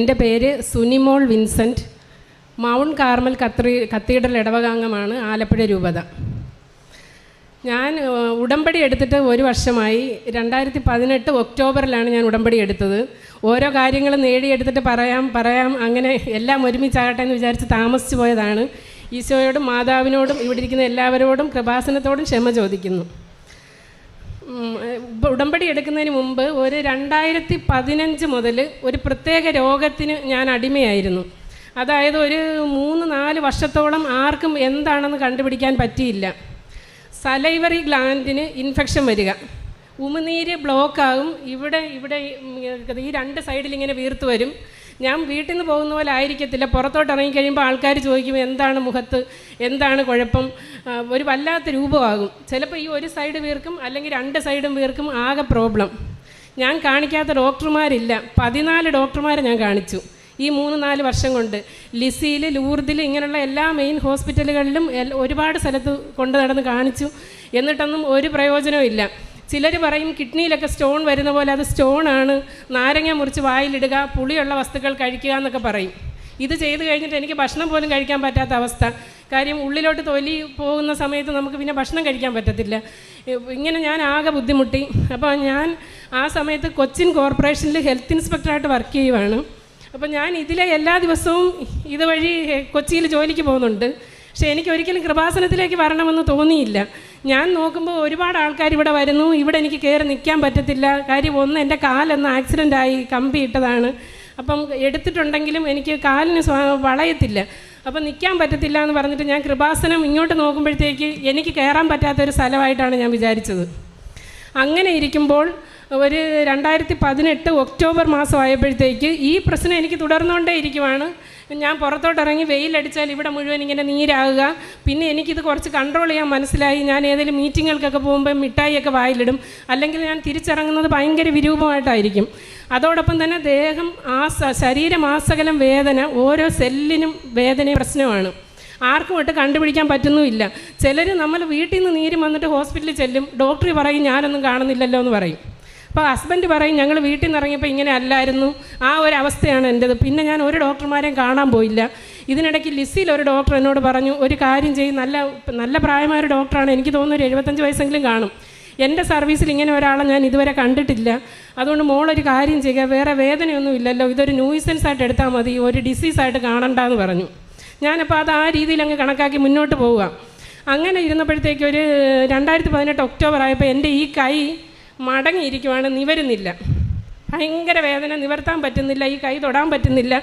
എന്റെ പേര് Sunimol Vincent. Mount Carmel കത്രീ കത്തീഡ്രൽ ഇടവകാംഗമാണ് ആലപ്പുഴ രൂപത. ഞാൻ ഉടമ്പടി എടുത്തിട്ട് ഒരു വർഷമായി രണ്ടായിരത്തി പതിനെട്ട് ഒക്ടോബറിലാണ് ഞാൻ ഉടമ്പടി എടുത്തത്. ഓരോ കാര്യങ്ങൾ നേടിയെടുത്തിട്ട് പറയാം പറയാം അങ്ങനെ എല്ലാം ഒരുമിച്ചാകട്ടെ എന്ന് വിചാരിച്ച് താമസിച്ചു പോയതാണ്. ഈശോയോടും മാതാവിനോടും ഇവിടെ ഇരിക്കുന്ന എല്ലാവരോടും കൃപാസനത്തോടും ക്ഷമ ചോദിക്കുന്നു. ഉടമ്പടി എടുക്കുന്നതിന് മുമ്പ് ഒരു രണ്ടായിരത്തി പതിനഞ്ച് മുതൽ ഒരു പ്രത്യേക രോഗത്തിന് ഞാൻ അടിമയായിരുന്നു. അതായത് ഒരു മൂന്ന് നാല് വർഷത്തോളം ആർക്കും എന്താണെന്ന് കണ്ടുപിടിക്കാൻ പറ്റിയില്ല. സലൈവറി ഗ്ലാൻഡിന് ഇൻഫെക്ഷൻ വരിക. ഉമിനീര് ബ്ലോക്കാകും ഇവിടെ ഇവിടെ ഈ രണ്ട് സൈഡിൽ ഇങ്ങനെ വീർത്ത് വരും. ഞാൻ വീട്ടിൽ നിന്ന് പോകുന്ന പോലെ ആയിരിക്കത്തില്ല. പുറത്തോട്ട് ഇറങ്ങി കഴിയുമ്പോൾ ആൾക്കാർ ചോദിക്കും എന്താണ് മുഖത്ത്? എന്താണ് കുഴപ്പം? ഒരു വല്ലാത്ത രൂപമാകും. ചിലപ്പോൾ ഈ ഒരു സൈഡ് വീർക്കും അല്ലെങ്കിൽ രണ്ട് സൈഡും വീർക്കും ആകെ പ്രോബ്ലം. ഞാൻ കാണിക്കാത്ത ഡോക്ടർമാരില്ല. പതിനാല് ഡോക്ടർമാരെ ഞാൻ കാണിച്ചു ഈ മൂന്ന് നാല് വർഷം കൊണ്ട്. ലിസിയിൽ ലൂർദിൽ ഇങ്ങനെയുള്ള എല്ലാ മെയിൻ ഹോസ്പിറ്റലുകളിലും ഒരുപാട് സ്ഥലത്ത് കൊണ്ടു നടന്ന് കാണിച്ചു. എന്നിട്ടൊന്നും ഒരു പ്രയോജനവും ഇല്ല. ചിലർ പറയും കിഡ്നിയിലൊക്കെ സ്റ്റോൺ വരുന്ന പോലെ അത് സ്റ്റോൺ ആണ് നാരങ്ങ മുറിച്ച് വായിലിടുക പുളിയുള്ള വസ്തുക്കൾ കഴിക്കുക എന്നൊക്കെ പറയും. ഇത് ചെയ്ത് കഴിഞ്ഞിട്ട് എനിക്ക് ഭക്ഷണം പോലും കഴിക്കാൻ പറ്റാത്ത അവസ്ഥ. കാര്യം ഉള്ളിലോട്ട് തൊലി പോകുന്ന സമയത്ത് നമുക്ക് പിന്നെ ഭക്ഷണം കഴിക്കാൻ പറ്റത്തില്ല. ഇങ്ങനെ ഞാൻ ആകെ ബുദ്ധിമുട്ടി. അപ്പോൾ ഞാൻ ആ സമയത്ത് കൊച്ചിൻ കോർപ്പറേഷനിൽ ഹെൽത്ത് ഇൻസ്പെക്ടറായിട്ട് വർക്ക് ചെയ്യുവാണ്. അപ്പോൾ ഞാൻ ഇതിലെ എല്ലാ ദിവസവും ഇതുവഴി കൊച്ചിയിൽ ജോലിക്ക് പോകുന്നുണ്ട്. പക്ഷേ എനിക്ക് ഒരിക്കലും കൃപാസനത്തിലേക്ക് വരണമെന്ന് തോന്നിയില്ല. ഞാൻ നോക്കുമ്പോൾ ഒരുപാട് ആൾക്കാർ ഇവിടെ വരുന്നു. ഇവിടെ എനിക്ക് കയറി നിൽക്കാൻ പറ്റത്തില്ല. കാര്യം ഒന്ന് എന്റെ കാലൊന്ന് ആക്സിഡന്റായി കമ്പി ഇട്ടതാണ്. അപ്പം എടുത്തിട്ടുണ്ടെങ്കിലും എനിക്ക് കാലിന് വളയത്തില്ല. അപ്പം നിൽക്കാൻ പറ്റത്തില്ല എന്ന് പറഞ്ഞിട്ട് ഞാൻ കൃപാസനം ഇങ്ങോട്ട് നോക്കുമ്പോഴത്തേക്ക് എനിക്ക് കയറാൻ പറ്റാത്തൊരു സ്ഥലമായിട്ടാണ് ഞാൻ വിചാരിച്ചത്. അങ്ങനെ ഇരിക്കുമ്പോൾ ഒരു രണ്ടായിരത്തി പതിനെട്ട് ഒക്ടോബർ മാസം ആയപ്പോഴത്തേക്ക് ഈ പ്രശ്നം എനിക്ക് തുടർന്നുകൊണ്ടേ ഇരിക്കുവാണ്. ഞാൻ പുറത്തോട്ടിറങ്ങി വെയിലടിച്ചാൽ ഇവിടെ മുഴുവൻ ഇങ്ങനെ നീരാകുക. പിന്നെ എനിക്കിത് കുറച്ച് കൺട്രോൾ ചെയ്യാൻ മനസ്സിലായി. ഞാൻ ഏതെങ്കിലും മീറ്റിങ്ങുകൾക്കൊക്കെ പോകുമ്പോൾ മിഠായിയൊക്കെ വായിലിടും. അല്ലെങ്കിൽ ഞാൻ തിരിച്ചിറങ്ങുന്നത് ഭയങ്കര വിരൂപമായിട്ടായിരിക്കും. അതോടൊപ്പം തന്നെ ദേഹം ആസ ശരീരം ആസകലം വേദന ഓരോ സെല്ലിനും വേദന പ്രശ്നമാണ് ആർക്കും ഇട്ട് കണ്ടുപിടിക്കാൻ പറ്റുന്നുമില്ല. ചിലർ നമ്മൾ വീട്ടിൽ നിന്ന് നീര് വന്നിട്ട് ഹോസ്പിറ്റലിൽ ചെല്ലും. ഡോക്ടർ പറയും ഞാനൊന്നും കാണുന്നില്ലല്ലോ എന്ന് പറയും. അപ്പോൾ ഹസ്ബൻഡ് പറയും ഞങ്ങൾ വീട്ടിൽ നിന്ന് ഇറങ്ങിയപ്പോൾ ഇങ്ങനെ അല്ലായിരുന്നു. ആ ഒരു അവസ്ഥയാണ് എന്റെത് പിന്നെ ഞാൻ ഒരു ഡോക്ടർമാരെയും കാണാൻ പോയില്ല. ഇതിനിടയ്ക്ക് ലിസിയിൽ ഒരു ഡോക്ടർ എന്നോട് പറഞ്ഞു ഒരു കാര്യം ചെയ്യും നല്ല നല്ല പ്രായമായ ഒരു ഡോക്ടറാണ്. എനിക്ക് തോന്നുന്നു ഒരു എഴുപത്തഞ്ച് വയസ്സെങ്കിലും കാണും. എന്റെ സർവീസിൽ ഇങ്ങനെ ഒരാളെ ഞാൻ ഇതുവരെ കണ്ടിട്ടില്ല. അതുകൊണ്ട് മോളൊരു കാര്യം ചെയ്യുക വേറെ വേദനയൊന്നും ഇല്ലല്ലോ. ഇതൊരു ന്യൂസൻസ് ആയിട്ട് എടുത്താൽ മതി. ഒരു ഡിസീസായിട്ട് കാണണ്ടെന്ന് പറഞ്ഞു. ഞാനപ്പോൾ അത് ആ രീതിയിൽ അങ്ങ് കണക്കാക്കി മുന്നോട്ട് പോവുക. അങ്ങനെ ഇരുന്നപ്പോഴത്തേക്ക് ഒരു രണ്ടായിരത്തി പതിനെട്ട് ഒക്ടോബർ ആയപ്പോൾ എന്റെ ഈ കൈ മടങ്ങിയിരിക്കുവാണ് നിവരുന്നില്ല. ഭയങ്കര വേദന നിവർത്താൻ പറ്റുന്നില്ല ഈ കൈ തൊടാൻ പറ്റുന്നില്ല.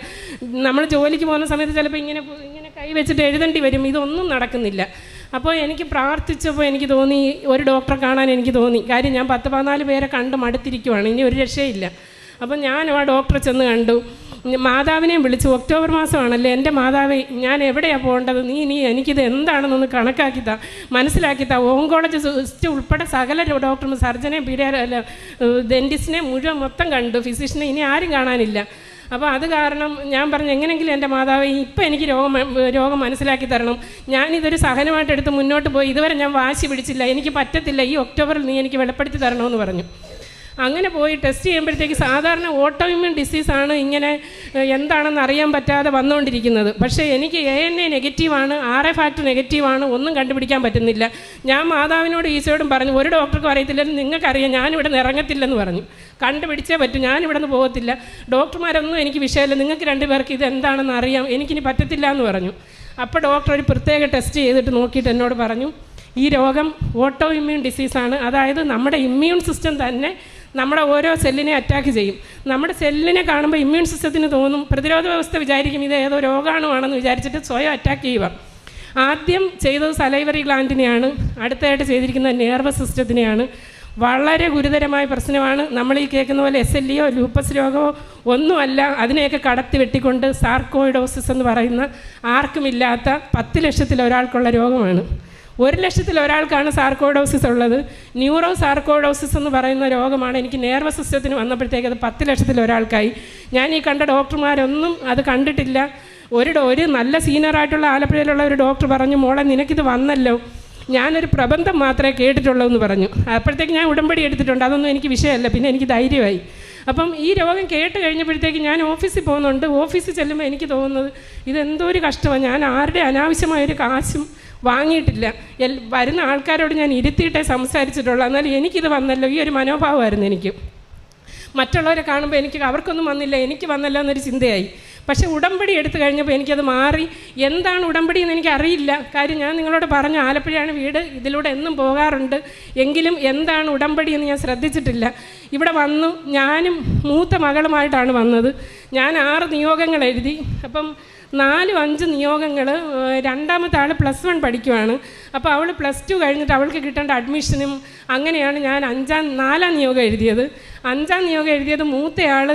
നമ്മൾ ജോലിക്ക് പോകുന്ന സമയത്ത് ചിലപ്പോൾ ഇങ്ങനെ ഇങ്ങനെ കൈ വെച്ചിട്ട് എഴുതേണ്ടി വരും. ഇതൊന്നും നടക്കുന്നില്ല. അപ്പോൾ എനിക്ക് പ്രാർത്ഥിച്ചപ്പോൾ എനിക്ക് തോന്നി ഒരു ഡോക്ടറെ കാണാൻ എനിക്ക് തോന്നി. കാര്യം ഞാൻ പത്ത് പതിനാല് പേരെ കണ്ട് മടുത്തിരിക്കുവാണ്. ഇനി ഒരു രക്ഷയില്ല. അപ്പോൾ ഞാൻ ആ ഡോക്ടറെ ചെന്ന് കണ്ടു. മാതാവിനെയും വിളിച്ചു ഒക്ടോബർ മാസമാണല്ലേ എന്റെ മാതാവേ ഞാൻ എവിടെയാണ് പോകേണ്ടത്? നീ നീ എനിക്കിത് എന്താണെന്നൊന്ന് കണക്കാക്കി താ മനസ്സിലാക്കി താ ഓങ്കോളജിസ്റ്റ് ഉൾപ്പെടെ സകല ഡോക്ടറും സർജനെ പീഡിയ ഡെന്റിസ്റ്റിനെ മുഴുവൻ മൊത്തം കണ്ടു. ഫിസിഷ്യനെ ഇനി ആരും കാണാനില്ല. അപ്പോൾ അത് കാരണം ഞാൻ പറഞ്ഞു എങ്ങനെയെങ്കിലും എന്റെ മാതാവ് ഇപ്പം എനിക്ക് രോഗം രോഗം മനസ്സിലാക്കി തരണം. ഞാനിതൊരു സഹനമായിട്ട് എടുത്ത് മുന്നോട്ട് പോയി. ഇതുവരെ ഞാൻ വാശി പിടിച്ചില്ല. എനിക്ക് പറ്റത്തില്ല. ഈ ഒക്ടോബറിൽ നീ എനിക്ക് വെളിപ്പെടുത്തി തരണമെന്ന് പറഞ്ഞു. അങ്ങനെ പോയി ടെസ്റ്റ് ചെയ്യുമ്പോഴത്തേക്ക് സാധാരണ ഓട്ടോ ഇമ്മ്യൂൺ ഡിസീസാണ് ഇങ്ങനെ എന്താണെന്ന് അറിയാൻ പറ്റാതെ വന്നുകൊണ്ടിരിക്കുന്നത്. പക്ഷേ എനിക്ക് എ എൻ എ നെഗറ്റീവാണ് ആർ എ ഫാക്ടർ നെഗറ്റീവാണ് ഒന്നും കണ്ടുപിടിക്കാൻ പറ്റുന്നില്ല. ഞാൻ മാതാവിനോട് ഈശോയോടും പറഞ്ഞു ഒരു ഡോക്ടർക്കും അറിയത്തില്ലെന്ന് നിങ്ങൾക്കറിയാം ഞാനിവിടെ നിന്ന് ഇറങ്ങത്തില്ലെന്ന് പറഞ്ഞു. കണ്ടുപിടിച്ചേ പറ്റും ഞാനിവിടെ നിന്ന് പോകത്തില്ല. ഡോക്ടർമാരൊന്നും എനിക്ക് വിഷയമില്ല നിങ്ങൾക്ക് രണ്ടുപേർക്ക് ഇത് എന്താണെന്ന് അറിയാം എനിക്കിനി പറ്റത്തില്ല എന്ന് പറഞ്ഞു. അപ്പോൾ ഡോക്ടർ ഒരു പ്രത്യേക ടെസ്റ്റ് ചെയ്തിട്ട് നോക്കിയിട്ട് എന്നോട് പറഞ്ഞു ഈ രോഗം ഓട്ടോ ഇമ്മ്യൂൺ ഡിസീസാണ് അതായത് നമ്മുടെ ഇമ്മ്യൂൺ സിസ്റ്റം തന്നെ നമ്മുടെ ഓരോ സെല്ലിനെ അറ്റാക്ക് ചെയ്യും. നമ്മുടെ സെല്ലിനെ കാണുമ്പോൾ ഇമ്മ്യൂൺ സിസ്റ്റത്തിന് തോന്നും. പ്രതിരോധ വ്യവസ്ഥ വിചാരിക്കും ഇത് ഏതോ രോഗാണുവാണെന്ന് വിചാരിച്ചിട്ട് സ്വയം അറ്റാക്ക് ചെയ്യുക. ആദ്യം ചെയ്തത് സലൈവറി ഗ്ലാൻഡിനെയാണ് അടുത്തായിട്ട് ചെയ്തിരിക്കുന്നത് നെർവസ് സിസ്റ്റത്തിനെയാണ് വളരെ ഗുരുതരമായ പ്രശ്നമാണ്. നമ്മൾ ഈ കേൾക്കുന്ന പോലെ എസ് എൽ ഇയോ ലൂപ്പസ് രോഗമോ ഒന്നുമല്ല. അതിനെയൊക്കെ കടത്തി വെട്ടിക്കൊണ്ട് സാർക്കോയിഡോസിസ് എന്ന് പറയുന്ന ആർക്കുമില്ലാത്ത പത്ത് ലക്ഷത്തിൽ ഒരാൾക്കുള്ള രോഗമാണ്. ഒരു ലക്ഷത്തിൽ ഒരാൾക്കാണ് സാർക്കോഡോസിസ് ഉള്ളത്. ന്യൂറോ സാർക്കോഡോസിസ് എന്ന് പറയുന്ന രോഗമാണ്. എനിക്ക് നേർവ സിസ്റ്റത്തിന് വന്നപ്പോഴത്തേക്ക് അത് പത്ത് ലക്ഷത്തിൽ ഒരാൾക്കായി. ഞാൻ ഈ കണ്ട ഡോക്ടർമാരൊന്നും അത് കണ്ടിട്ടില്ല. ഒരു ഒരു നല്ല സീനിയറായിട്ടുള്ള ആലപ്പുഴയിലുള്ള ഒരു ഡോക്ടർ പറഞ്ഞു മോളെ നിനക്കിത് വന്നല്ലോ. ഞാനൊരു പ്രബന്ധം മാത്രമേ കേട്ടിട്ടുള്ളൂ എന്ന് പറഞ്ഞു. അപ്പോഴത്തേക്ക് ഞാൻ ഉടമ്പടി എടുത്തിട്ടുണ്ട്. അതൊന്നും എനിക്ക് വിഷയമല്ല. പിന്നെ എനിക്ക് ധൈര്യമായി. അപ്പം ഈ രോഗം കേട്ട് കഴിഞ്ഞപ്പോഴത്തേക്ക് ഞാൻ ഓഫീസിൽ പോകുന്നുണ്ട്. ഓഫീസിൽ ചെല്ലുമ്പോൾ എനിക്ക് തോന്നുന്നത് ഇതെന്തോ ഒരു കഷ്ടമാണ്. ഞാൻ ആരുടെ അനാവശ്യമായൊരു കാശും വാങ്ങിയിട്ടില്ല. വരുന്ന ആൾക്കാരോട് ഞാൻ ഇരുത്തിയിട്ടേ സംസാരിച്ചിട്ടുള്ളൂ. എന്നാൽ എനിക്കിത് വന്നല്ലോ. ഈ ഒരു മനോഭാവമായിരുന്നു എനിക്ക്. മറ്റുള്ളവരെ കാണുമ്പോൾ എനിക്ക് അവർക്കൊന്നും വന്നില്ല എനിക്ക് വന്നല്ലോ എന്നൊരു ചിന്തയായി. പക്ഷേ ഉടമ്പടി എടുത്തു കഴിഞ്ഞപ്പോൾ എനിക്കത് മാറി. എന്താണ് ഉടമ്പടി എന്ന് എനിക്ക് അറിയില്ല കാര്യം ഞാൻ നിങ്ങളോട് പറഞ്ഞു ആലപ്പുഴയാണ് വീട് ഇതിലൂടെ എന്നും പോകാറുണ്ട്. എങ്കിലും എന്താണ് ഉടമ്പടി എന്ന് ഞാൻ ശ്രദ്ധിച്ചിട്ടില്ല. ഇവിടെ വന്നു ഞാനും മൂത്ത മകളുമായിട്ടാണ് വന്നത്. ഞാൻ ആറ് നിയോഗങ്ങൾ എഴുതി. അപ്പം നാലും അഞ്ച് നിയോഗങ്ങൾ രണ്ടാമത്തെ ആൾ പ്ലസ് വൺ പഠിക്കുവാണ്. അപ്പോൾ അവൾ പ്ലസ് ടു കഴിഞ്ഞിട്ട് അവൾക്ക് കിട്ടേണ്ട അഡ്മിഷനും അങ്ങനെയാണ് ഞാൻ അഞ്ചാം നാലാം നിയോഗം എഴുതിയത്. അഞ്ചാം നിയോഗം എഴുതിയത് മൂത്തയാൾ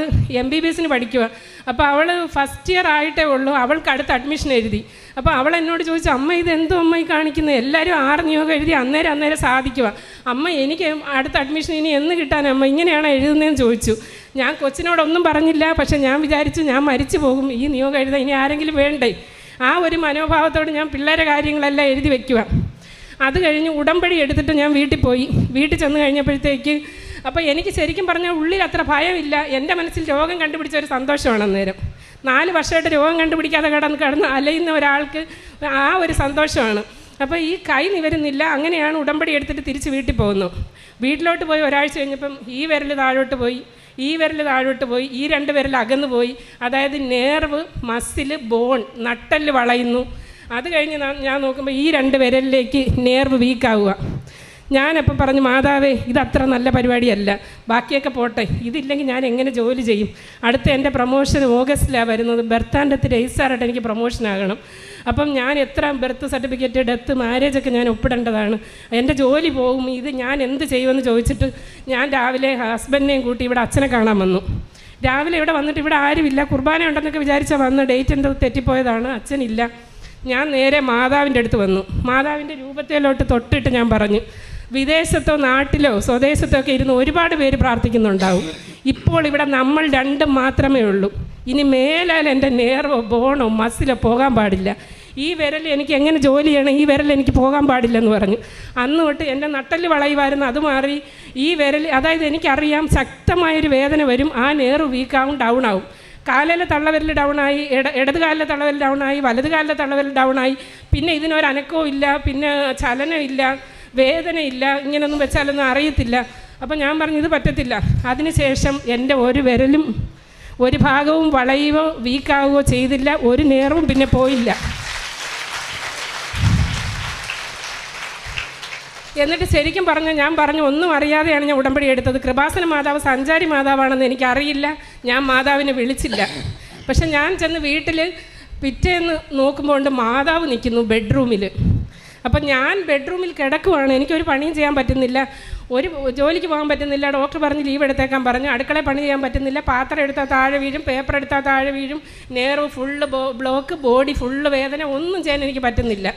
എം ബി ബി എസിന് പഠിക്കുക അപ്പോൾ അവൾ ഫസ്റ്റ് ഇയർ ആയിട്ടേ ഉള്ളൂ അവൾക്ക് അടുത്ത് അഡ്മിഷൻ എഴുതി. അപ്പോൾ അവൾ എന്നോട് ചോദിച്ചു അമ്മ ഇത് എന്തോ അമ്മ ഈ കാണിക്കുന്നത് എല്ലാവരും ആറ് നിയോഗം എഴുതി അന്നേരം അന്നേരം സാധിക്കുക അമ്മ എനിക്ക് അടുത്ത അഡ്മിഷൻ ഇനി എന്ന് കിട്ടാൻ അമ്മ ഇങ്ങനെയാണ് എഴുതുന്നതെന്ന് ചോദിച്ചു. ഞാൻ കൊച്ചിനോടൊന്നും പറഞ്ഞില്ല പക്ഷെ ഞാൻ വിചാരിച്ചു ഞാൻ മരിച്ചു പോകും. ഈ നിയോഗം എഴുതാൻ ഇനി ആരെങ്കിലും വേണ്ടേ? ആ ഒരു മനോഭാവത്തോട് ഞാൻ പിള്ളേരെ കാര്യങ്ങളെല്ലാം എഴുതി വെക്കുക. അത് കഴിഞ്ഞ് ഉടമ്പടി എടുത്തിട്ട് ഞാൻ വീട്ടിൽ പോയി. വീട്ടിൽ ചെന്ന് കഴിഞ്ഞപ്പോഴത്തേക്ക് അപ്പോൾ എനിക്ക് ശരിക്കും പറഞ്ഞാൽ ഉള്ളിൽ അത്ര ഭയമില്ല. എന്റെ മനസ്സിൽ രോഗം കണ്ടുപിടിച്ച ഒരു സന്തോഷമാണ് അന്നേരം. നാല് വർഷമായിട്ട് രോഗം കണ്ടുപിടിക്കാതെ കിടന്ന് കിടന്ന് അലയുന്ന ഒരാൾക്ക് ആ ഒരു സന്തോഷമാണ്. അപ്പോൾ ഈ കൈ നിവരുന്നില്ല. അങ്ങനെയാണ് ഉടമ്പടി എടുത്തിട്ട് തിരിച്ച് വീട്ടിൽ പോകുന്നു വീട്ടിലോട്ട് പോയി ഒരാഴ്ച കഴിഞ്ഞപ്പം ഈ വിരൽ താഴോട്ട് പോയി. ഈ വിരൽ താഴോട്ട് പോയി ഈ രണ്ട് വിരൽ അകന്നു പോയി. അതായത് നേർവ് മസിൽ ബോൺ നട്ടൽ വളയുന്നു. അത് കഴിഞ്ഞ് ഞാൻ- നോക്കുമ്പോൾ ഈ രണ്ട് വിരലിലേക്ക് നേർവ് വീക്കാവുക ഞാനപ്പം പറഞ്ഞു മാതാവേ ഇത് അത്ര നല്ല പരിപാടിയല്ല. ബാക്കിയൊക്കെ പോട്ടെ. ഇതില്ലെങ്കിൽ ഞാൻ എങ്ങനെ ജോലി ചെയ്യും? അടുത്ത എന്റെ പ്രൊമോഷൻ ഓഗസ്റ്റിലാണ് വരുന്നത്. ബർത്ത് ആൻഡ് ഡെത്ത് രജിസ്റ്ററായിട്ട് എനിക്ക് പ്രൊമോഷൻ ആകണം. അപ്പം ഞാൻ എത്ര ബർത്ത് സർട്ടിഫിക്കറ്റ് ഡെത്ത് മാരേജൊക്കെ ഞാൻ ഒപ്പിടേണ്ടതാണ്. എന്റെ ജോലി പോകും ഇത് ഞാൻ എന്ത് ചെയ്യുമെന്ന് ചോദിച്ചിട്ട് ഞാൻ രാവിലെ ഹസ്ബൻഡിനെയും കൂട്ടി ഇവിടെ അച്ഛനെ കാണാൻ വന്നു. രാവിലെ ഇവിടെ വന്നിട്ട് ഇവിടെ ആരുമില്ല കുർബാന ഉണ്ടെന്നൊക്കെ വിചാരിച്ചാൽ വന്ന് ഡേറ്റ് എന്തോ തെറ്റിപ്പോയതാണ് അച്ഛനില്ല. ഞാൻ നേരെ മാതാവിന്റെ അടുത്ത് വന്നു. മാതാവിന്റെ രൂപത്തിലോട്ട് തൊട്ടിട്ട് ഞാൻ പറഞ്ഞു വിദേശത്തോ നാട്ടിലോ സ്വദേശത്തോ ഒക്കെ ഇരുന്ന് ഒരുപാട് പേര് പ്രാർത്ഥിക്കുന്നുണ്ടാവും. ഇപ്പോൾ ഇവിടെ നമ്മൾ രണ്ടും മാത്രമേ ഉള്ളൂ. ഇനി മേലാൽ എന്റെ നേർവോ ബോണോ മസിലോ പോകാൻ പാടില്ല. ഈ വിരൽ എനിക്ക് എങ്ങനെ ജോലി ചെയ്യണം? ഈ വിരൽ എനിക്ക് പോകാൻ പാടില്ലെന്ന് പറഞ്ഞു. അന്ന് തൊട്ട് എന്റെ നട്ടൽ വളയുമായിരുന്നു. അത് മാറി ഈ വിരൽ അതായത് എനിക്കറിയാം ശക്തമായൊരു വേദന വരും. ആ നേറ് വീക്കാവും ഡൗൺ ആവും. കാലിലെ തള്ളവരൽ ആയി ഇട ഇടത് കാലിലെ തള്ളവരൽ ആയി വലത് കാലിലെ തള്ളവരൽ ആയി. പിന്നെ ഇതിനൊരനക്കവും ഇല്ല പിന്നെ ചലനമില്ല വേദനയില്ല ഇങ്ങനൊന്നും വെച്ചാലൊന്നും അറിയത്തില്ല. അപ്പം ഞാൻ പറഞ്ഞു ഇത് പറ്റത്തില്ല. അതിനുശേഷം എന്റെ ഒരു വിരലും ഒരു ഭാഗവും വളയുകയോ വീക്കാവുകയോ ചെയ്തില്ല. ഒരു നേരവും പിന്നെ പോയില്ല. എന്നിട്ട് ശരിക്കും പറഞ്ഞാൽ ഞാൻ പറഞ്ഞു ഒന്നും അറിയാതെയാണ് ഞാൻ ഉടമ്പടി എടുത്തത്. കൃപാസന മാതാവ് സഞ്ചാരി മാതാവാണെന്ന് എനിക്കറിയില്ല. ഞാൻ മാതാവിനെ വിളിച്ചില്ല. പക്ഷെ ഞാൻ ചെന്ന് വീട്ടിൽ പിറ്റേന്ന് നോക്കുമ്പോൾ ഉണ്ട് മാതാവ് നിൽക്കുന്നു ബെഡ്റൂമിൽ അപ്പം ഞാൻ ബെഡ്റൂമിൽ കിടക്കുവാണ്. എനിക്കൊരു പണിയും ചെയ്യാൻ പറ്റുന്നില്ല. ഒരു ജോലിക്ക് പോകാൻ പറ്റുന്നില്ല ഡോക്ടർ പറഞ്ഞ് ലീവ് എടുത്തേക്കാൻ പറഞ്ഞു അടുക്കള പണി ചെയ്യാൻ പറ്റുന്നില്ല പാത്രം എടുത്താൽ താഴെ വീഴും പേപ്പർ എടുത്താൽ താഴെ വീഴും nerve full block body full വേദന ഒന്നും ചെയ്യാൻ എനിക്ക് പറ്റുന്നില്ല.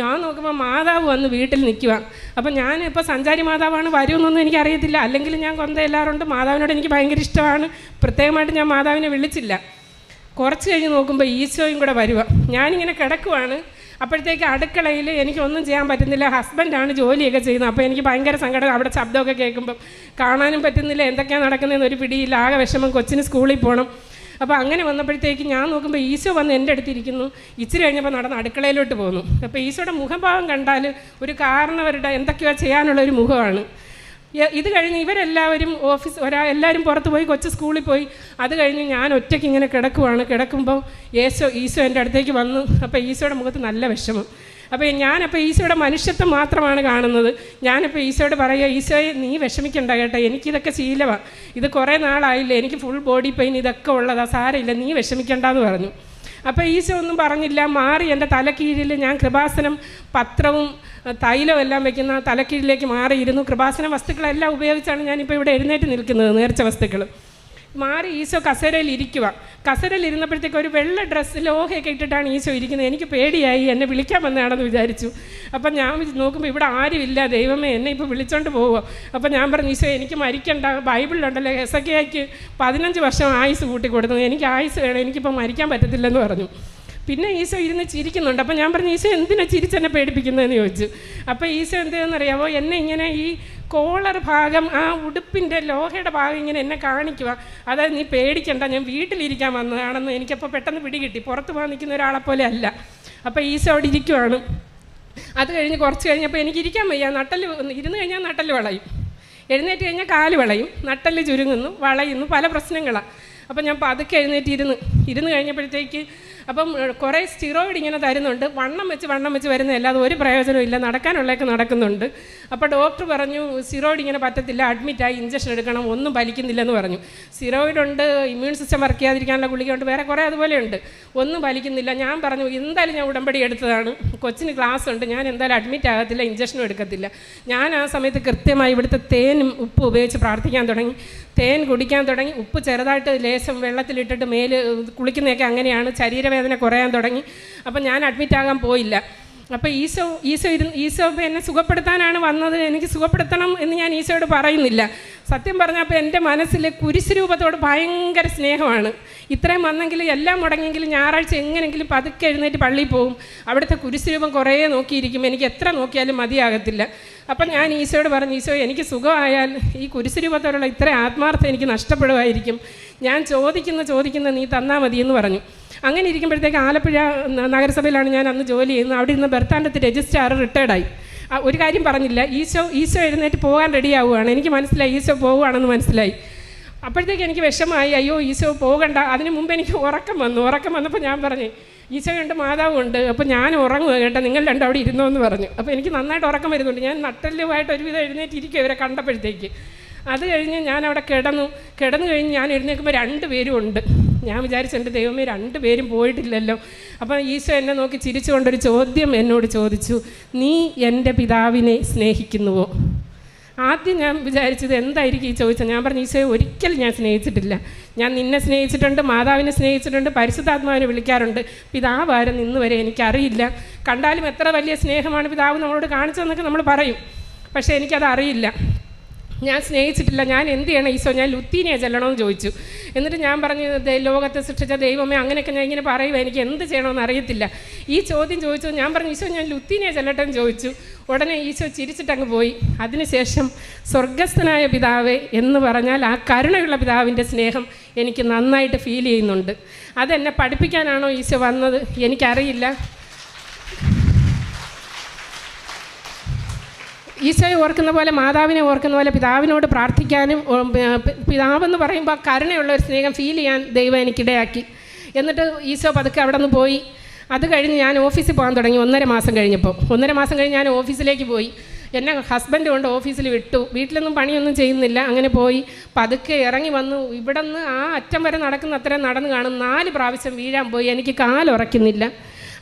ഞാൻ നോക്കുമ്പോൾ മാതാവ് വന്ന് വീട്ടിൽ നിൽക്കുക അപ്പം ഞാൻ സഞ്ചാരി മാതാവാണ് വരുമെന്നൊന്നും എനിക്കറിയത്തില്ല. അല്ലെങ്കിൽ ഞാൻ കൊന്ത എല്ലാവരുണ്ട് മാതാവിനോട് എനിക്ക് ഭയങ്കര ഇഷ്ടമാണ്. പ്രത്യേകമായിട്ട് ഞാൻ മാതാവിനെ വിളിച്ചില്ല. കുറച്ച് കഴിഞ്ഞ് നോക്കുമ്പോൾ ഈശോയും കൂടെ വരുക ഞാനിങ്ങനെ കിടക്കുവാണ്. അപ്പോഴത്തേക്ക് അടുക്കളയിൽ എനിക്കൊന്നും ചെയ്യാൻ പറ്റുന്നില്ല. ഹസ്ബൻഡാണ് ജോലിയൊക്കെ ചെയ്യുന്നത്. അപ്പോൾ എനിക്ക് ഭയങ്കര സങ്കടം. അവിടെ ശബ്ദമൊക്കെ കേൾക്കുമ്പം കാണാനും പറ്റുന്നില്ല. എന്തൊക്കെയാണ് നടക്കുന്നതെന്ന് ഒരു പിടിയില്ല. ആകെ വിഷമം കൊച്ചിന് സ്കൂളിൽ പോകണം. അപ്പോൾ അങ്ങനെ വന്നപ്പോഴത്തേക്ക് ഞാൻ നോക്കുമ്പോൾ ഈശോ വന്ന് എന്റെ അടുത്തിരിക്കുന്നു. ഇച്ചിരി കഴിഞ്ഞപ്പോൾ നടന്ന് അടുക്കളയിലോട്ട് പോകുന്നു അപ്പോൾ ഈശോയുടെ മുഖഭാവം കണ്ടാൽ ഒരു കാരണവരുടെ എന്തൊക്കെയോ ചെയ്യാനുള്ള ഒരു മുഖമാണ്. ഇത് കഴിഞ്ഞ് ഇവരെല്ലാവരും ഓഫീസ് ഒരാ എല്ലാവരും പുറത്ത് പോയി കൊച്ചു സ്കൂളിൽ പോയി. അത് കഴിഞ്ഞ് ഞാൻ ഒറ്റയ്ക്ക് ഇങ്ങനെ കിടക്കുവാണ്. കിടക്കുമ്പോൾ യേശോ ഈശോ എന്റെ അടുത്തേക്ക് വന്നു. അപ്പോൾ ഈശോയുടെ മുഖത്ത് നല്ല വിഷമം. അപ്പോൾ ഞാനപ്പോൾ ഈശോയുടെ മനുഷ്യത്വം മാത്രമാണ് കാണുന്നത്. ഞാനിപ്പോൾ ഈശോയോട് പറയുക ഈശോയെ നീ വിഷമിക്കണ്ട കേട്ടോ. എനിക്കിതൊക്കെ ശീലമാണ് ഇത് കുറേ നാളായില്ലേ. എനിക്ക് ഫുൾ ബോഡി പെയിൻ ഇതൊക്കെ ഉള്ളതാണ് സാരമില്ല. നീ വിഷമിക്കണ്ടെന്ന് പറഞ്ഞു. അപ്പോൾ ഈശോ ഒന്നും പറഞ്ഞില്ല മാറി എന്റെ തലക്കീഴിൽ ഞാൻ കൃപാസനം പത്രവും തൈലവും എല്ലാം വെക്കുന്ന തലക്കീഴിലേക്ക് മാറിയിരുന്നു. കൃപാസന വസ്തുക്കളെല്ലാം ഉപയോഗിച്ചാണ് ഞാനിപ്പോൾ ഇവിടെ എഴുന്നേറ്റ് നിൽക്കുന്നത് നേർച്ച വസ്തുക്കൾ മാറി ഈശോ കസേരയിൽ ഇരിക്കുക കസേരയിൽ ഇരുന്നപ്പോഴത്തേക്ക് ഒരു വെള്ള ഡ്രസ്സ് ലോഹയൊക്കെ ഇട്ടിട്ടാണ് ഈശോ ഇരിക്കുന്നത്. എനിക്ക് പേടിയായി. എന്നെ വിളിക്കാൻ വന്നതാണെന്ന് വിചാരിച്ചു. അപ്പം ഞാൻ നോക്കുമ്പോൾ ഇവിടെ ആരുമില്ല ദൈവമേ എന്നെ ഇപ്പോൾ വിളിച്ചോണ്ട് പോവുക അപ്പം ഞാൻ പറഞ്ഞു ഈശോ എനിക്ക് മരിക്കണ്ട. ബൈബിളിലുണ്ടല്ലോ എസക്കയ്ക്ക് പതിനഞ്ച് വർഷം ആയുസ് കൂട്ടി കൊടുത്തു എനിക്ക് ആയുസ് വേണം. എനിക്കിപ്പോൾ മരിക്കാൻ പറ്റത്തില്ലെന്ന് പറഞ്ഞു. പിന്നെ ഈശോ ഇരുന്ന് ചിരിക്കുന്നുണ്ട്. അപ്പം ഞാൻ പറഞ്ഞു ഈശോ എന്തിനാ ചിരിച്ചെന്നെ പേടിപ്പിക്കുന്നതെന്ന് ചോദിച്ചു. അപ്പോൾ ഈശോ എന്തെന്നറിയാമോ എന്നെ ഇങ്ങനെ ഈ കോളർ ഭാഗം ആ ഉടുപ്പിന്റെ ലോഹയുടെ ഭാഗം ഇങ്ങനെ എന്നെ കാണിക്കുക. അതായത് നീ പേടിക്കണ്ട ഞാൻ വീട്ടിലിരിക്കാൻ വന്നതാണെന്ന് എനിക്കപ്പോൾ പെട്ടെന്ന് പിടികിട്ടി. പുറത്ത് പോകാൻ നിൽക്കുന്ന ഒരാളെ പോലെ അല്ല. അപ്പോൾ ഈശോ അവിടെ ഇരിക്കുവാണ്. അത് കഴിഞ്ഞ് കുറച്ച് കഴിഞ്ഞപ്പോൾ എനിക്ക് ഇരിക്കാൻ വയ്യ. നട്ടൽ ഇരുന്ന് കഴിഞ്ഞാൽ നട്ടൽ വളയും. എഴുന്നേറ്റ് കഴിഞ്ഞാൽ കാൽ വളയും. നട്ടൽ ചുരുങ്ങുന്നു വളയുന്നു. പല പ്രശ്നങ്ങളാണ് അപ്പം ഞാൻ പതുക്കെ എഴുന്നേറ്റ് ഇരുന്ന്. ഇരുന്ന് കഴിഞ്ഞപ്പോഴത്തേക്ക് അപ്പം കുറേ സ്റ്റിറോയിഡ് ഇങ്ങനെ തരുന്നുണ്ട്. വണ്ണം വെച്ച് വണ്ണം വെച്ച് വരുന്നതല്ല അത് ഒരു പ്രയോജനവും ഇല്ല. നടക്കാനുള്ളതൊക്കെ നടക്കുന്നുണ്ട്. അപ്പോൾ ഡോക്ടർ പറഞ്ഞു സ്റ്റിറോയിഡ് ഇങ്ങനെ പറ്റത്തില്ല അഡ്മിറ്റായി ഇഞ്ചക്ഷൻ എടുക്കണം ഒന്നും ഫലിക്കുന്നില്ലെന്ന് പറഞ്ഞു. സ്റ്റിറോയിഡ് ഉണ്ട് ഇമ്മ്യൂൺ സിസ്റ്റം വർക്ക് ചെയ്യാതിരിക്കാനുള്ള ഗുളികയുണ്ട് വേറെ കുറേ അതുപോലെയുണ്ട് ഒന്നും ഫലിക്കുന്നില്ല. ഞാൻ പറഞ്ഞു എന്തായാലും ഞാൻ ഉടമ്പടി എടുത്തതാണ്. കൊച്ചിന് ക്ലാസ് ഉണ്ട്. ഞാൻ എന്തായാലും അഡ്മിറ്റ് ആകത്തില്ല ഇഞ്ചക്ഷനും എടുക്കത്തില്ല. ഞാൻ ആ സമയത്ത് കൃത്യമായി ഇവിടുത്തെ തേനും ഉപ്പ് ഉപയോഗിച്ച് പ്രാർത്ഥിക്കാൻ തുടങ്ങി. തേൻ കുടിക്കാൻ തുടങ്ങി. ഉപ്പ് ചെറുതായിട്ട് ലേശം വെള്ളത്തിലിട്ടിട്ട് മേൽ കുളിക്കുന്നതൊക്കെ അങ്ങനെയാണ്. ശരീരവേദന കുറയാൻ തുടങ്ങി. അപ്പം ഞാൻ അഡ്മിറ്റ് ആകാൻ പോയില്ല. അപ്പോൾ ഈശോ ഈശോ ഇരുന്ന് ഈശോ ഇപ്പം എന്നെ സുഖപ്പെടുത്താനാണ് വന്നത്. എനിക്ക് സുഖപ്പെടുത്തണം എന്ന് ഞാൻ ഈശോയോട് പറയുന്നില്ല. സത്യം പറഞ്ഞാൽ അപ്പോൾ എന്റെ മനസ്സിൽ കുരിശ് രൂപത്തോട് ഭയങ്കര സ്നേഹമാണ്. ഇത്രയും വന്നെങ്കിൽ എല്ലാം മുടങ്ങിയെങ്കിലും ഞായറാഴ്ച എങ്ങനെയെങ്കിലും പതുക്കെ എഴുന്നേറ്റ് പള്ളിയിൽ പോകും. അവിടുത്തെ കുരിശ് രൂപം കുറേ നോക്കിയിരിക്കും. എനിക്ക് എത്ര നോക്കിയാലും മതിയാകത്തില്ല. അപ്പം ഞാൻ ഈശോയോട് പറഞ്ഞു ഈശോ എനിക്ക് സുഖമായാൽ ഈ കുരിശുരൂപത്തോടുള്ള ഇത്ര ആത്മാർത്ഥം എനിക്ക് നഷ്ടപ്പെടുമായിരിക്കും. ഞാൻ ചോദിക്കുന്ന ചോദിക്കുന്ന നീ തന്നാൽ എന്ന് പറഞ്ഞു. അങ്ങനെ ഇരിക്കുമ്പോഴത്തേക്ക് ആലപ്പുഴ നഗരസഭയിലാണ് ഞാൻ അന്ന് ജോലി ചെയ്യുന്നത്. അവിടെ ഇരുന്ന് ബെർത്താണ്ടത്ത് രജിസ്ട്രാർ റിട്ടയർഡായി ഒരു കാര്യം പറഞ്ഞില്ല. ഈശോ ഈശോ എഴുന്നേറ്റ് പോകാൻ റെഡിയാവുകയാണ് എനിക്ക് മനസ്സിലായി ഈശോ പോവുകയാണെന്ന് മനസ്സിലായി. അപ്പോഴത്തേക്ക് എനിക്ക് വിഷമമായി അയ്യോ ഈശോ പോകണ്ട. അതിന് മുമ്പ് എനിക്ക് ഉറക്കം വന്നു. ഉറക്കം വന്നപ്പോൾ ഞാൻ പറഞ്ഞു ഈശോ മാതാവുണ്ട് അപ്പോൾ ഞാൻ ഉറങ്ങുക കേട്ടോ നിങ്ങൾ രണ്ടും അവിടെ ഇരുന്നോ എന്ന് പറഞ്ഞു. അപ്പോൾ എനിക്ക് നന്നായിട്ട് ഉറക്കം വരുന്നുണ്ട്. ഞാൻ നട്ടല്ലുമായിട്ട് ഒരുവിധം എഴുന്നേറ്റിരിക്കും ഇവരെ കണ്ടപ്പോഴത്തേക്ക്. അത് കഴിഞ്ഞ് ഞാൻ അവിടെ കിടന്നു. കിടന്നു കഴിഞ്ഞ് ഞാൻ എഴുന്നേൽക്കുമ്പോൾ രണ്ട് പേരും ഉണ്ട്. ഞാൻ വിചാരിച്ചു എന്റെ ദൈവമേ രണ്ട് പേരും പോയിട്ടില്ലല്ലോ. അപ്പം ഈശോ എന്നെ നോക്കി ചിരിച്ചുകൊണ്ടൊരു ചോദ്യം എന്നോട് ചോദിച്ചു. നീ എന്റെ പിതാവിനെ സ്നേഹിക്കുന്നുവോ? ആദ്യം ഞാൻ വിചാരിച്ചത് എന്തായിരിക്കും ഈ ചോദിച്ചത്? ഞാൻ പറഞ്ഞു ഈശോയെ ഒരിക്കലും ഞാൻ സ്നേഹിച്ചിട്ടില്ല. ഞാൻ നിന്നെ സ്നേഹിച്ചിട്ടുണ്ട് മാതാവിനെ സ്നേഹിച്ചിട്ടുണ്ട് പരിശുദ്ധാത്മാവിനെ വിളിക്കാറുണ്ട്. പിതാവാരം ഇന്ന് വരെ എനിക്കറിയില്ല. കണ്ടാലും എത്ര വലിയ സ്നേഹമാണ് പിതാവ് നമ്മളോട് കാണിച്ചതെന്നൊക്കെ നമ്മൾ പറയും. പക്ഷേ എനിക്കത് അറിയില്ല. ഞാൻ സ്നേഹിച്ചിട്ടില്ല ഞാൻ എന്ത് ചെയ്യണം? ഈശോ ഞാൻ ലുത്തീനെ ചെല്ലണമെന്ന് ചോദിച്ചു. എന്നിട്ട് ഞാൻ പറഞ്ഞു "ദേ, ലോകത്തെ സൃഷ്ടിച്ച ദൈവമേ അങ്ങനെയൊക്കെ ഞാൻ ഇങ്ങനെ പറയുക എനിക്ക് എന്ത് ചെയ്യണമെന്ന് അറിയത്തില്ല. ഈ ചോദ്യം ചോദിച്ചു ഞാൻ പറഞ്ഞു ഈശോ ഞാൻ ലുത്തീനെ ചെല്ലട്ടെ എന്ന് ചോദിച്ചു. ഉടനെ ഈശോ ചിരിച്ചിട്ടങ്ങ് പോയി. അതിനുശേഷം സ്വർഗസ്ഥനായ പിതാവേ എന്ന് പറഞ്ഞാൽ ആ കരുണയുള്ള പിതാവിന്റെ സ്നേഹം എനിക്ക് നന്നായിട്ട് ഫീൽ ചെയ്യുന്നുണ്ട്. അതെന്നെ പഠിപ്പിക്കാനാണോ ഈശോ വന്നത്? എനിക്കറിയില്ല. ഈശോയെ ഓർക്കുന്ന പോലെ മാതാവിനെ ഓർക്കുന്ന പോലെ പിതാവിനോട് പ്രാർത്ഥിക്കാനും പിതാവെന്ന് പറയുമ്പോൾ കരുണയുള്ള ഒരു സ്നേഹം ഫീൽ ചെയ്യാൻ ദൈവം എനിക്കിടയാക്കി. എന്നിട്ട് ഈശോ പതുക്കെ അവിടെ നിന്ന് പോയി. അത് കഴിഞ്ഞ് ഞാൻ ഓഫീസിൽ പോകാൻ തുടങ്ങി ഒന്നര മാസം കഴിഞ്ഞപ്പോൾ ഒന്നര മാസം കഴിഞ്ഞ് ഞാൻ ഓഫീസിലേക്ക് പോയി. എന്നെ ഹസ്ബൻഡ് കൊണ്ട് ഓഫീസിൽ വിട്ടു. വീട്ടിലൊന്നും പണിയൊന്നും ചെയ്യുന്നില്ല. അങ്ങനെ പോയി. പതുക്കെ ഇറങ്ങി വന്നു. ഇവിടെ നിന്ന് ആ അറ്റം വരെ നടക്കുന്ന അത്രയും നടന്ന് കാണും. നാല് പ്രാവശ്യം വീഴാൻ പോയി. എനിക്ക് കാലുറയ്ക്കുന്നില്ല.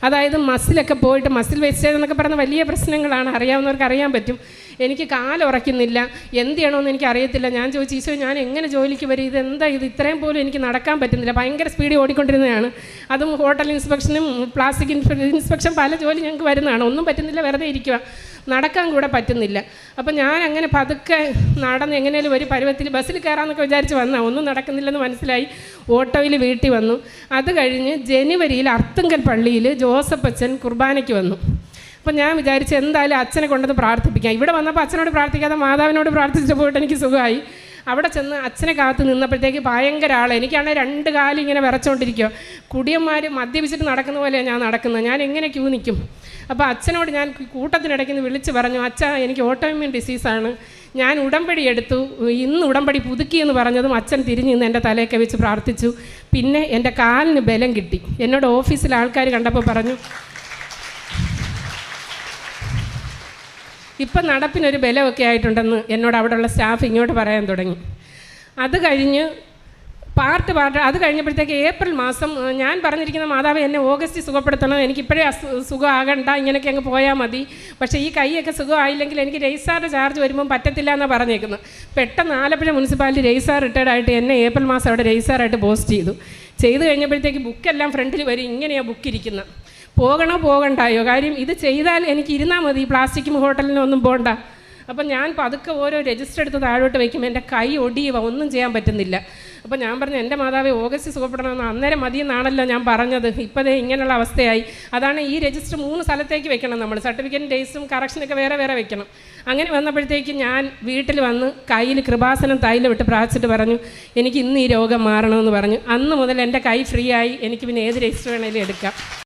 അതായത് മസിലൊക്കെ പോയിട്ട് മസിൽ വെസ്റ്റേജ് എന്നൊക്കെ പറയുന്ന വലിയ പ്രശ്നങ്ങളാണ്. അറിയാവുന്നവർക്ക് അറിയാൻ പറ്റും. എനിക്ക് കാലുറയ്ക്കുന്നില്ല എന്ത് ചെയ്യണമെന്ന് എനിക്ക് അറിയത്തില്ല ഞാൻ ചോദിച്ചു ഈശോ ഞാൻ എങ്ങനെ ജോലിക്ക് വരും? ഇത് എന്താ ഇത്? ഇത്രയും പോലും എനിക്ക് നടക്കാൻ പറ്റുന്നില്ല. ഭയങ്കര സ്പീഡിൽ ഓടിക്കൊണ്ടിരുന്നതാണ്. അതും ഹോട്ടൽ ഇൻസ്പെക്ഷനും പ്ലാസ്റ്റിക് ഇൻസ്പെക്ഷൻ പല ജോലി ഞങ്ങൾക്ക് വരുന്നതാണ്. ഒന്നും പറ്റുന്നില്ല. വെറുതെ ഇരിക്കുക നടക്കാൻ കൂടെ പറ്റുന്നില്ല. അപ്പം ഞാൻ അങ്ങനെ പതുക്കെ നടന്ന് എങ്ങനെയും ഒരു പരുവത്തിൽ ബസ്സിൽ കയറാമെന്നൊക്കെ വിചാരിച്ച് വന്നാൽ ഒന്നും നടക്കുന്നില്ലെന്ന് മനസ്സിലായി. ഓട്ടോയിൽ വീട്ടിൽ വന്നു. അത് കഴിഞ്ഞ് ജനുവരിയിൽ അർത്തുങ്കൽ പള്ളിയിൽ ജോസഫ് അച്ഛൻ കുർബാനയ്ക്ക് വന്നു. അപ്പം ഞാൻ വിചാരിച്ചു എന്തായാലും അച്ഛനെ കൊണ്ടത് പ്രാർത്ഥിപ്പിക്കാം. ഇവിടെ വന്നപ്പോൾ അച്ഛനോട് പ്രാർത്ഥിക്കാതെ മാതാവിനോട് പ്രാർത്ഥിച്ചു പോയിട്ട് എനിക്ക് സുഖമായി. അവിടെ ചെന്ന് അച്ഛനെ കാത്ത് നിന്നപ്പോഴത്തേക്ക് ഭയങ്കര ആൾ എനിക്കാണെങ്കിൽ രണ്ട് കാലം ഇങ്ങനെ വിറച്ചുകൊണ്ടിരിക്കുക കുടിയന്മാർ മദ്യപിച്ചിട്ട് നടക്കുന്ന പോലെയാണ് ഞാൻ നടക്കുന്നത് ഞാൻ എങ്ങനെ ക്യൂ നിൽക്കും അപ്പോൾ അച്ഛനോട് ഞാൻ കൂട്ടത്തിനിടയ്ക്ക് നിന്ന് വിളിച്ച് പറഞ്ഞു അച്ഛ എനിക്ക് ഓട്ടോമ്യൂൺ ഡിസീസാണ് ഞാൻ ഉടമ്പടി എടുത്തു. ഇന്ന് ഉടമ്പടി പുതുക്കി എന്ന് പറഞ്ഞതും അച്ഛൻ തിരിഞ്ഞ് നിന്ന് എന്റെ തലയൊക്കെ വെച്ച് പ്രാർത്ഥിച്ചു. പിന്നെ എന്റെ കാലിന് ബലം കിട്ടി. എന്നോട് ഓഫീസിൽ ആൾക്കാർ കണ്ടപ്പോൾ പറഞ്ഞു ഇപ്പം നടപ്പിനൊരു ബലമൊക്കെ ആയിട്ടുണ്ടെന്ന് എന്നോട് അവിടെയുള്ള സ്റ്റാഫ് ഇങ്ങോട്ട് പറയാൻ തുടങ്ങി. അത് കഴിഞ്ഞ് പാർട്ട് പാർട്ട് അത് കഴിഞ്ഞപ്പോഴത്തേക്ക് ഏപ്രിൽ മാസം ഞാൻ പറഞ്ഞിരിക്കുന്ന മാതാവ് എന്നെ ഓഗസ്റ്റ് സുഖപ്പെടുത്തണം. എനിക്കിപ്പോഴേ സുഖമാകണ്ട. ഇങ്ങനെയൊക്കെ അങ്ങ് പോയാൽ മതി. പക്ഷേ ഈ കൈയൊക്കെ സുഖമായില്ലെങ്കിൽ എനിക്ക് രജിസ്റ്റാറിന്റെ ചാർജ് വരുമ്പം പറ്റത്തില്ല എന്നാണ് പറഞ്ഞേക്കുന്നത്. പെട്ടെന്ന് ആലപ്പുഴ മുനിസിപ്പാലിറ്റി രജിസ്റ്റാർ റിട്ടയർഡായിട്ട് എന്നെ ഏപ്രിൽ മാസം അവിടെ രജിസ്റ്റാറായിട്ട് പോസ്റ്റ് ചെയ്തു. ചെയ്ത് കഴിഞ്ഞപ്പോഴത്തേക്ക് ബുക്കെല്ലാം ഫ്രണ്ടിൽ വരും. ഇങ്ങനെയാണ് ബുക്ക് ഇരിക്കുന്നത് പോകണോ പോകണ്ടായോ? കാര്യം ഇത് ചെയ്താൽ എനിക്ക് ഇരുന്നാൽ മതി. പ്ലാസ്റ്റിക്കും ഹോട്ടലിനൊന്നും പോകണ്ട അപ്പം ഞാൻ പതുക്കെ ഓരോ രജിസ്റ്റർ എടുത്ത് താഴോട്ട് വയ്ക്കുമ്പോൾ എന്റെ കൈ ഒടിയുക ഒന്നും ചെയ്യാൻ പറ്റുന്നില്ല. അപ്പോൾ ഞാൻ പറഞ്ഞു എന്റെ മാതാവ് ഓഗസ്റ്റ് സുഖപ്പെടണമെന്ന് അന്നേരം മതിയെന്നാണല്ലോ ഞാൻ പറഞ്ഞത്. ഇപ്പോഴേ ഇങ്ങനെയുള്ള അവസ്ഥയായി. അതാണ് ഈ രജിസ്റ്റർ മൂന്ന് സ്ഥലത്തേക്ക് വെക്കണം നമ്മൾ. സർട്ടിഫിക്കറ്റ് ഡേയ്സും കറക്ഷനൊക്കെ വേറെ വേറെ വെക്കണം. അങ്ങനെ വന്നപ്പോഴത്തേക്ക് ഞാൻ വീട്ടിൽ വന്ന് കയ്യിൽ കൃപാസനം തൈലം വിട്ട് പ്രാർത്ഥിച്ചിട്ട് പറഞ്ഞു എനിക്ക് ഇന്ന് ഈ രോഗം മാറണമെന്ന് പറഞ്ഞു. അന്ന് മുതൽ എന്റെ കൈ ഫ്രീ ആയി. എനിക്ക് പിന്നെ ഏത് രജിസ്റ്റർ വേണേലും എടുക്കാം.